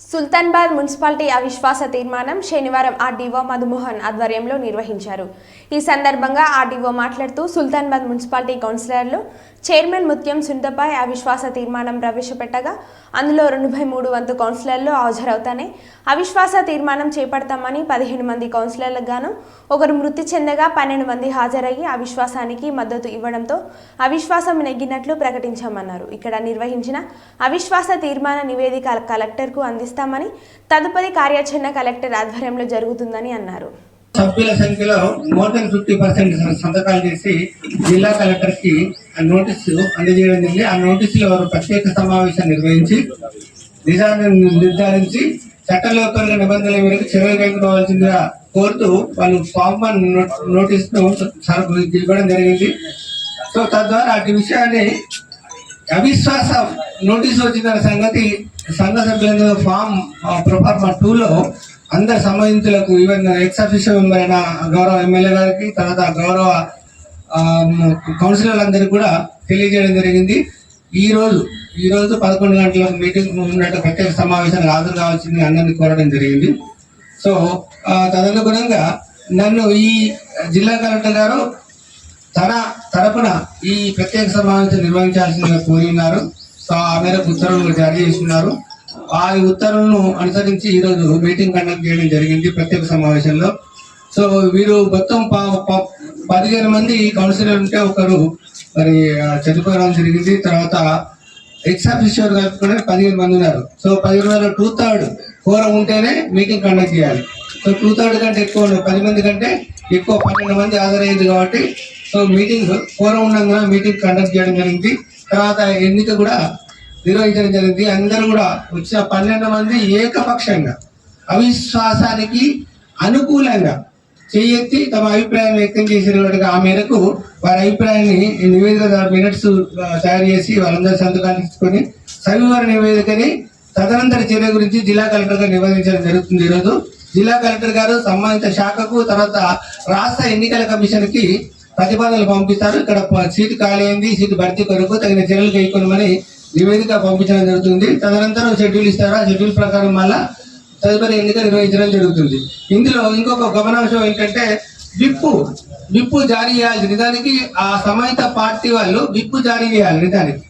Sultanabad municipality అవిశ్వాస తీర్మానం శనివారం ఆర్డీఓ మధుమోహన్ ఆధ్వర్యంలో నిర్వహించారు. ఈ సందర్భంగా ఆర్డీఓ మాట్లాడుతూ సుల్తాన్బాద్ మున్సిపాలిటీ కౌన్సిలర్లు చైర్మన్ ముత్యం సుందపై అవిశ్వాస తీర్మానం ప్రవేశపెట్టగా అందులో రెండు బై మూడు వంతు కౌన్సిలర్లు హాజరవుతానే. అవిశ్వాస తీర్మానం చేపడతామని పదిహేను మంది కౌన్సిలర్లకు గాను ఒకరు మృతి చెందగా పన్నెండు మంది హాజరయ్యి అవిశ్వాసానికి మద్దతు ఇవ్వడంతో అవిశ్వాసం నెగ్గినట్లు ప్రకటించామన్నారు. ఇక్కడ నిర్వహించిన అవిశ్వాస తీర్మాన నివేదిక కలెక్టర్కు అందిస్తామని తదుపరి కార్యాచరణ కలెక్టర్ ఆధ్వర్యంలో జరుగుతుందని అన్నారు. సభ్యుల సంఖ్యలో మోర్ దెన్ ఫిఫ్టీ పర్సెంట్ సంతకాలు చేసి జిల్లా కలెక్టర్కి ఆ నోటీసు అందజేయడం జరిగింది. ఆ నోటీసులో వారు ప్రత్యేక సమావేశం నిర్వహించి నిజాన్ని నిర్ధారించి చట్టలోపల నిబంధనల మేరకు చర్యలు కైకోవాల్సిందిగా కోరుతూ వాళ్ళు ఫామ్ వన్ నోటీస్ను ఇవ్వడం జరిగింది. సో తద్వారా అటు విషయాన్ని అవిశ్వాస నోటీస్ వచ్చిన సంగతి సంఘ సభ్యులందరూ ఫామ్ ప్రొఫార్మా టూలో అందరు సంబంధించులకు ఈవెన్ ఎక్స్ అఫీషియల్ మెంబర్ అయిన గౌరవ ఎమ్మెల్యే గారికి తర్వాత గౌరవ కౌన్సిలర్ అందరికి కూడా తెలియజేయడం జరిగింది. ఈ రోజు ఈ రోజు పదకొండు గంటలకు మీటింగ్ ఉన్నట్టు ప్రత్యేక సమావేశానికి హాజరు కావాల్సింది అందరినీ కోరడం జరిగింది. సో తదనుగుణంగా నన్ను ఈ జిల్లా కలెక్టర్ గారు తన తరపున ఈ ప్రత్యేక సమావేశం నిర్వహించాల్సిందిగా కోరి ఉన్నారు. సో ఆ మేరకు ఉత్తర్వులు జారీ చేస్తున్నారు ఆ ఉత్తర్వులను అనుసరించి ఈరోజు మీటింగ్ కండక్ట్ చేయడం జరిగింది ప్రత్యేక సమావేశంలో. సో వీరు మొత్తం ప- పదిహేను మంది కౌన్సిలర్ ఉంటే ఒకరు మరి చదువుకోవడం చనిపోవడం జరిగింది. తర్వాత ఎక్స్ ఆఫీసర్ కలుపుకుని పదిహేను మంది ఉన్నారు. సో పదిహేను మంది టూ థర్డ్ కోరం ఉంటేనే మీటింగ్ కండక్ట్ చేయాలి. సో టూ థర్డ్ కంటే ఎక్కువ పది మంది కంటే ఎక్కువ పన్నెండు మంది హాజరయ్యింది కాబట్టి సో మీటింగ్ కోరం ఉండగా మీటింగ్ కండక్ట్ చేయడం జరిగింది. తర్వాత ఎన్నిక కూడా నిర్వహించడం జరిగింది. అందరూ కూడా వచ్చిన పన్నెండు మంది ఏకపక్షంగా అవిశ్వాసానికి అనుకూలంగా చేయెత్తి తమ అభిప్రాయం వ్యక్తం చేసినట్టుగా ఆ మేరకు వారి అభిప్రాయాన్ని నివేదిక మినిట్స్ తయారు చేసి వాళ్ళందరూ సంతకాలు తీసుకొని సవివర నివేదికని తదనంతర చర్య గురించి జిల్లా కలెక్టర్ గారు నివేదించడం జరుగుతుంది ఈరోజు. జిల్లా కలెక్టర్ గారు సంబంధిత శాఖకు తర్వాత రాష్ట్ర ఎన్నికల కమిషన్కి ప్రతిపాదనలు పంపిస్తారు. ఇక్కడ సీటు ఖాళీ అయింది. సీటు భర్తీ కొరకు తగిన చర్యలు కైకొనమని నివేదిక పంపించడం జరుగుతుంది. తదనంతరం షెడ్యూల్ ఇస్తారు? ఆ షెడ్యూల్ ప్రకారం మళ్ళా తదుపరి ఎన్నిక నిర్వహించడం జరుగుతుంది. ఇందులో ఇంకొక గమనాంశం ఏంటంటే విప్పు విప్పు జారీ చేయాలి నిజానికి ఆ సంబంధిత పార్టీ వాళ్ళు విప్పు జారీ చేయాలి నిజానికి.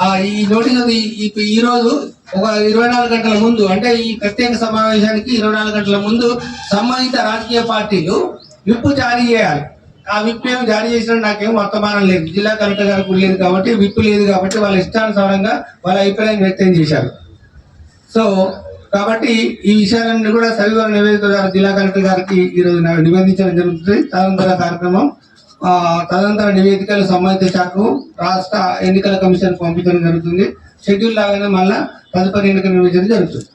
ఆ ఈ నోటీస్ అది ఈ- ఈ రోజు ఒక ఇరవై నాలుగు గంటల ముందు అంటే ఈ ప్రత్యేక సమావేశానికి ఇరవై నాలుగు గంటల ముందు సంబంధిత రాజకీయ పార్టీలు విప్పు జారీ చేయాలి. ఆ విప్ ఏమి జారీ చేసిన నాకేం వర్తమానం లేదు. జిల్లా కలెక్టర్ గారికి కూడా లేదు కాబట్టి విప్ లేదు కాబట్టి వాళ్ళ ఇష్టానుసారంగా వాళ్ళ అభిప్రాయం వ్యక్తం చేశారు. సో కాబట్టి ఈ విషయాలన్నీ కూడా సవివర నివేదిక ద్వారా జిల్లా కలెక్టర్ గారికి ఈరోజు నివేదించడం జరుగుతుంది. తదనంతర కార్యక్రమం తదనంతర నివేదికలు సంబంధిత శాఖకు రాష్ట్ర ఎన్నికల కమిషన్ పంపించడం జరుగుతుంది. షెడ్యూల్ లాగానే మళ్ళా తదుపరి ఎన్నికలు నిర్వహించడం జరుగుతుంది.